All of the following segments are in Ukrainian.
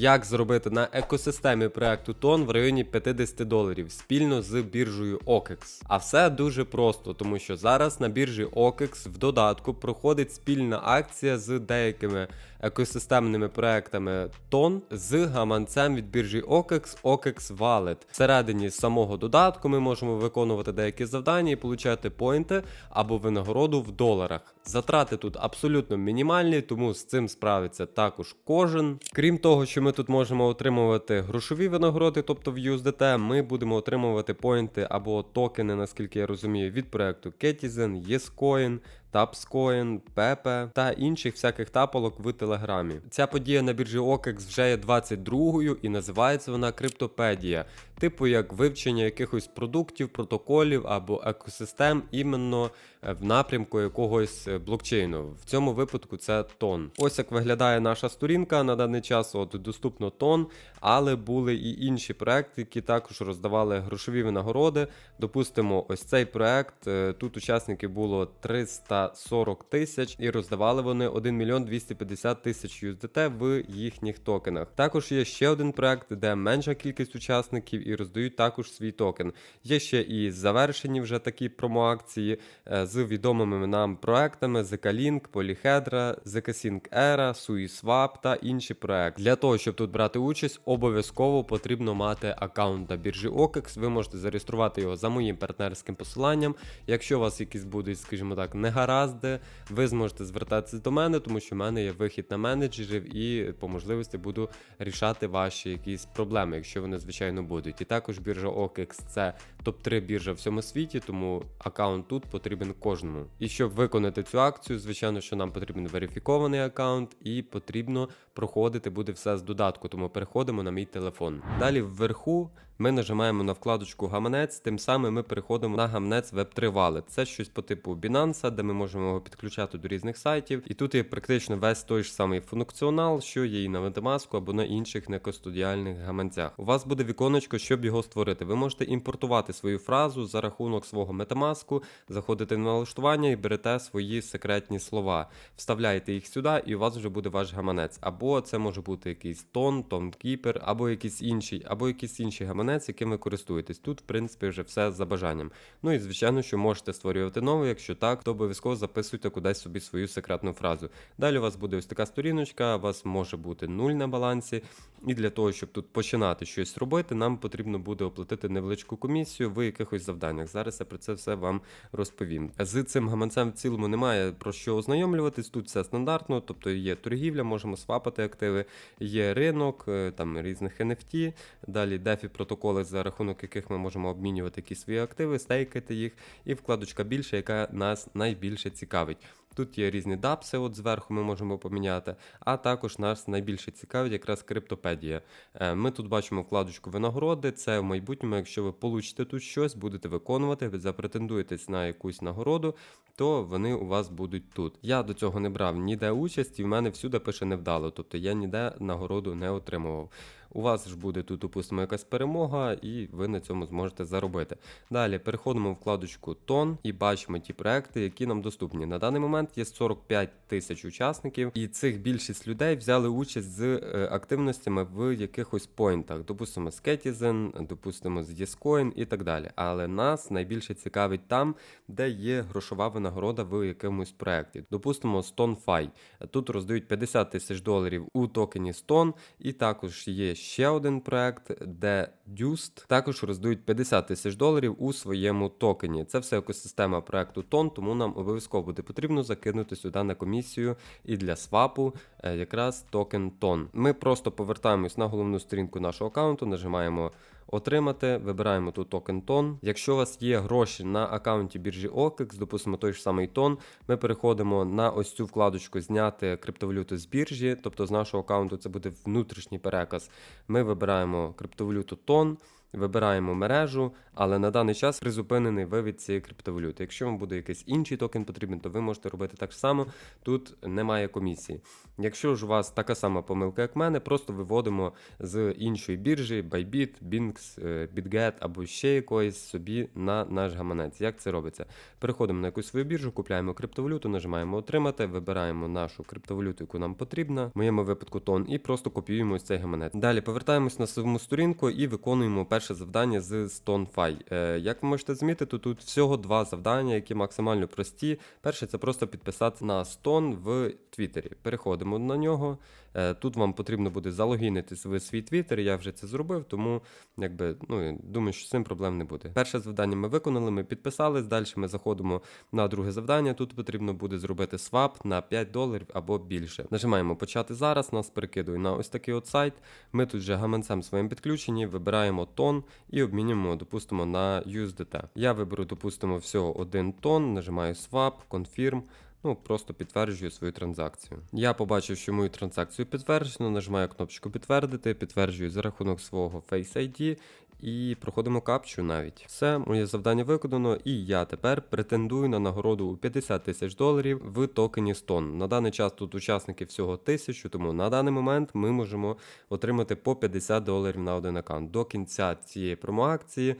як зробити на екосистемі проекту Тон в районі 50 доларів спільно з біржею OKEX. А все дуже просто, тому що зараз на біржі OKEX в додатку проходить спільна акція з деякими екосистемними проектами Тон з гаманцем від біржі OKEX OKEX Wallet. Всередині самого додатку ми можемо виконувати деякі завдання і получати поінти або винагороду в доларах. Затрати тут абсолютно мінімальні, тому з цим справиться також кожен. Крім того, що ми тут можемо отримувати грошові винагороди, тобто в USDT, ми будемо отримувати поінти або токени, наскільки я розумію, від проекту Ketizen, YesCoin, Tapscoin, Pepe та інших всяких таполок в Телеграмі. Ця подія на біржі OKEX вже є 22-ю і називається вона Криптопедія, типу як вивчення якихось продуктів, протоколів або екосистем іменно в напрямку якогось е, блокчейну. В цьому випадку це тон. Ось як виглядає наша сторінка на даний час. От доступно тон, але були і інші проекти, які також роздавали грошові винагороди. Допустимо, ось цей проект. е, Тут учасників було 340 тисяч, і роздавали вони 1 мільйон 250 тисяч USDT в їхніх токенах. Також є ще один проект, де менша кількість учасників і роздають також свій токен. Є ще і завершені вже такі промоакції е, з відомими нам проектами ZK-Link, Polyhedra, ZK-Sync Era, SuiSwap та інші проекти. Для того, щоб тут брати участь, обов'язково потрібно мати аккаунт на біржі OKEX. Ви можете зареєструвати його за моїм партнерським посиланням. Якщо у вас якісь будуть, скажімо так, негаразди, ви зможете звертатися до мене, тому що в мене є вихід на менеджерів і по можливості буду рішати ваші якісь проблеми, якщо вони звичайно будуть. І також біржа OKEX це топ-3 біржа в всьому світі, тому аккаунт тут потрібен кожному. І щоб виконати цю акцію, звичайно, що нам потрібен верифікований аккаунт, і потрібно проходити буде все з додатку, тому переходимо на мій телефон. Далі вверху ми нажимаємо на вкладочку гаманець, тим самим ми переходимо на гаманець Web3 Wallet. Це щось по типу Binance, де ми можемо його підключати до різних сайтів. І тут є практично весь той ж самий функціонал, що є і на MetaMask або на інших некостудіальних гаманцях. У вас буде віконечко, щоб його створити. Ви можете імпортувати свою фразу за рахунок свого MetaMask, заходите на налаштування і берете свої секретні слова, вставляєте їх сюди, і у вас вже буде ваш гаманець. Або це може бути якийсь тон, тонкіпер, або якийсь інший, або якийсь інший гаманець, яким ви користуєтесь. Тут, в принципі, вже все за бажанням. Ну і звичайно, що можете створювати новий, якщо так, то обов'язково записуйте кудись собі свою секретну фразу. Далі у вас буде ось така сторіночка, у вас може бути нуль на балансі. І для того, щоб тут починати щось робити, нам потрібно буде оплатити невеличку комісію в якихось завданнях. Зараз я про це все вам розповім. З цим гаманцем в цілому немає про що ознайомлюватись. Тут все стандартно, тобто є торгівля, можемо свапати активи, є ринок, е, там різних NFT, далі DeFi протоколи, за рахунок яких ми можемо обмінювати якісь свої активи, стейкати їх, і вкладочка більше, яка нас найбільше цікавить. Тут є різні дапси, от зверху ми можемо поміняти, а також нас найбільше цікавить якраз криптопедія. Е, Ми тут бачимо вкладочку винагороди. Це в майбутньому, якщо ви получите тут щось, будете виконувати, ви запретендуєтесь на якусь нагороду, то вони у вас будуть тут. Я до цього не брав ніде участь, і в мене всюди пише невдало, тобто я ніде нагороду не отримував. У вас ж буде тут, допустимо, якась перемога, і ви на цьому зможете заробити. Далі переходимо в вкладочку тон і бачимо ті проекти, які нам доступні. На даний момент є 45 тисяч учасників, і цих більшість людей взяли участь з е, активностями в якихось поінтах, допустимо, з Ketizen, допустимо, з Єскоін і так далі. Але нас найбільше цікавить там, де є грошова винагорода в якомусь проекті. Допустимо, StoneFi. Тут роздають 50 тисяч доларів у токені Stone, і також є ще один проект, де Dust також роздають 50 тисяч доларів у своєму токені. Це все екосистема проекту Тон, тому нам обов'язково буде потрібно закинути сюди на комісію і для свапу е, якраз токен Тон. Ми просто повертаємось на головну сторінку нашого аккаунту, нажимаємо отримати, вибираємо тут токен тон. Якщо у вас є гроші на аккаунті біржі OKEX, допустимо той ж самий тон, ми переходимо на ось цю вкладочку Зняти криптовалюту з біржі, тобто з нашого аккаунту це буде внутрішній переказ. Ми вибираємо криптовалюту тон. Вибираємо мережу, але на даний час призупинений вивід цієї криптовалюти. Якщо вам буде якийсь інший токен потрібен, то ви можете робити так само. Тут немає комісії. Якщо ж у вас така сама помилка, як в мене, просто виводимо з іншої біржі Bybit, Binx, е, BitGet або ще якоїсь собі на наш гаманець. Як це робиться? Переходимо на якусь свою біржу, купляємо криптовалюту, нажимаємо отримати, вибираємо нашу криптовалюту, яку нам потрібна, в моєму випадку тон, і просто копіюємо цей гаманець. Далі повертаємось на саму сторінку і виконуємо перше завдання з StoneFi. Е, як ви можете замітити, тут всього два завдання, які максимально прості. Перше це просто підписати на Stone в Твіттері. Переходимо на нього. Е, Тут вам потрібно буде залогінитись в свій твіттер. Я вже це зробив, тому якби ну думаю, що з цим проблем не буде. Перше завдання ми виконали, ми підписались. Далі ми заходимо на друге завдання. Тут потрібно буде зробити свап на 5 доларів або більше. Нажимаємо почати зараз. Нас перекидує на ось такий от сайт. Ми тут вже гаманцем своїм підключені, вибираємо тон і обмінюємо, допустимо, на USDT. Я виберу, допустимо, всього один тон, нажимаю swap, confirm. Ну, просто підтверджую свою транзакцію. Я побачив, що мою транзакцію підтверджено, нажимаю кнопочку підтвердити, підтверджую за рахунок свого Face ID і проходимо капчу навіть. Все, моє завдання виконано, і я тепер претендую на нагороду у 50 тисяч доларів в токені Stone. На даний час тут учасників всього тисячу, тому на даний момент ми можемо отримати по 50 доларів на один аккаунт. До кінця цієї промоакції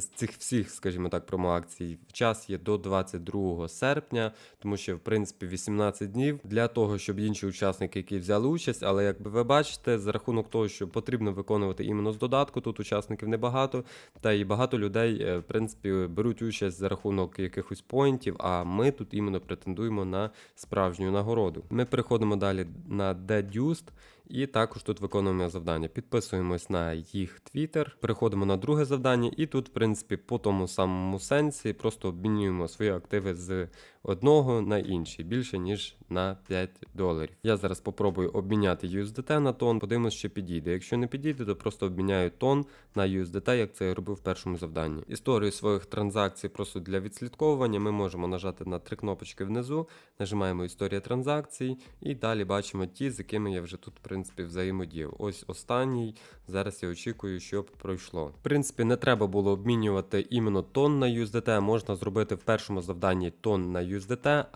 з цих всіх, скажімо так, промоакцій час є до 22 серпня, тому що в принципі 18 днів для того, щоб інші учасники, які взяли участь, але якби ви бачите, за рахунок того, що потрібно виконувати іменно з додатку, тут учасників небагато, та і багато людей, е, в принципі, беруть участь за рахунок якихось поінтів. А ми тут іменно претендуємо на справжню нагороду. Ми переходимо далі на Deduced. І також тут виконуємо завдання. Підписуємось на їх твіттер, переходимо на друге завдання, і тут, в принципі, по тому самому сенсі просто обмінюємо свої активи з одного на інший більше ніж на 5 доларів. Я зараз попробую обміняти USDT на тон, подивимось, що підійде. Якщо не підійде, то просто обміняю тон на USDT, як це я робив в першому завданні. Історію своїх транзакцій просто для відслідковування ми можемо нажати на три кнопочки внизу, нажимаємо історія транзакцій, і далі бачимо ті, з якими я вже тут, в принципі, взаємодіяв. Ось останній. Зараз я очікую, щоб пройшло. В принципі, не треба було обмінювати іменно тон на USDT. Можна зробити в першому завданні тон на USDT,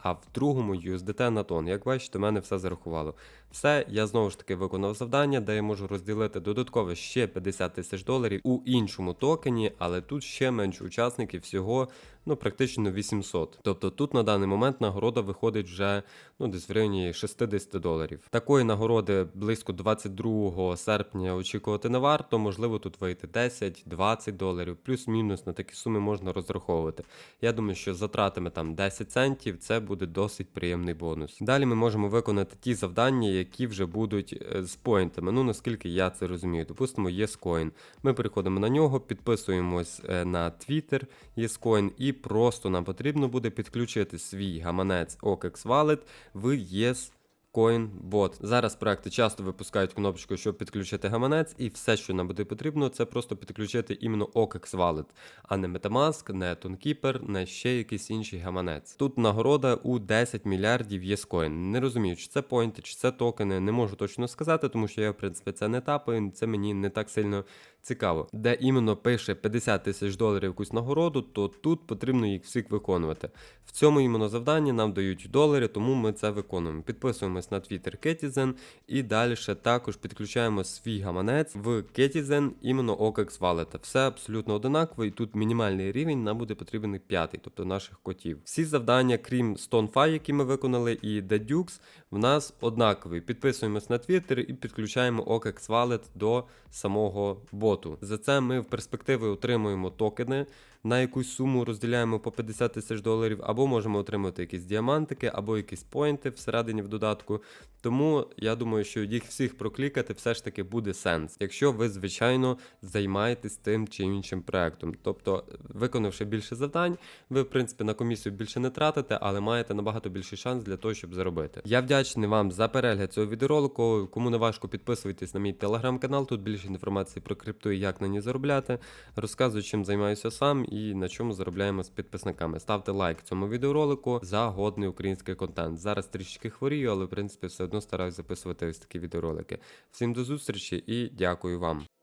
а в другому USDT на тон. Як бачите, мене все зарахувало. Все, я знову ж таки виконав завдання, де я можу розділити додатково ще 50 тисяч доларів у іншому токені, але тут ще менше учасників всього. Ну, практично 800. Тобто тут на даний момент нагорода виходить вже ну, десь в районі 60 доларів. Такої нагороди близько 22 серпня очікувати не варто. Можливо, тут вийти 10-20 доларів, плюс-мінус на такі суми можна розраховувати. Я думаю, що затратами там 10 центів це буде досить приємний бонус. Далі ми можемо виконати ті завдання, які вже будуть е, з поінтами. Ну наскільки я це розумію. Допустимо, YesCoin. Ми переходимо на нього, підписуємось е, на Twitter YesCoin і просто нам потрібно буде підключити свій гаманець OKEX Wallet в Yes CoinBot. Зараз проекти часто випускають кнопочку, щоб підключити гаманець, і все, що нам буде потрібно, це просто підключити іменно OKEX Wallet, а не Metamask, не TonKeeper, не ще якийсь інший гаманець. Тут нагорода у 10 мільярдів YesCoin. Не розумію, чи це поінти, чи це токени, не можу точно сказати, тому що я, в принципі, це не тапаю, це мені не так сильно цікаво. Де іменно пише 50 тисяч доларів якусь нагороду, то тут потрібно їх всіх виконувати. В цьому іменно завданні нам дають долари, тому ми це виконуємо. Підписуємось на Twitter Ketizen і далі також підключаємо свій гаманець в Ketizen іменно OKEX Wallet. Все абсолютно одинаково, і тут мінімальний рівень нам буде потрібен п'ятий, тобто наших котів. Всі завдання, крім StoneFi, які ми виконали, і Dedux, в нас однакові. Підписуємось на Twitter і підключаємо OKEX Wallet до самого боту. За це ми в перспективі отримуємо токени. На якусь суму розділяємо по 50 тисяч доларів, або можемо отримати якісь діамантики, або якісь поінти всередині в додатку. Тому я думаю, що їх всіх проклікати все ж таки буде сенс, якщо ви, звичайно, займаєтесь тим чи іншим проектом. Тобто, виконавши більше завдань, ви, в принципі, на комісію більше не тратите, але маєте набагато більший шанс для того, щоб заробити. Я вдячний вам за перегляд цього відеоролику. Кому не важко, підписуйтесь на мій телеграм-канал. Тут більше інформації про крипту і як на ній заробляти. Розказую, чим займаюся сам і на чому заробляємо з підписниками. Ставте лайк цьому відеоролику за годний український контент. Зараз трішечки хворію, але в принципі все одно стараюсь записувати ось такі відеоролики. Всім до зустрічі і дякую вам.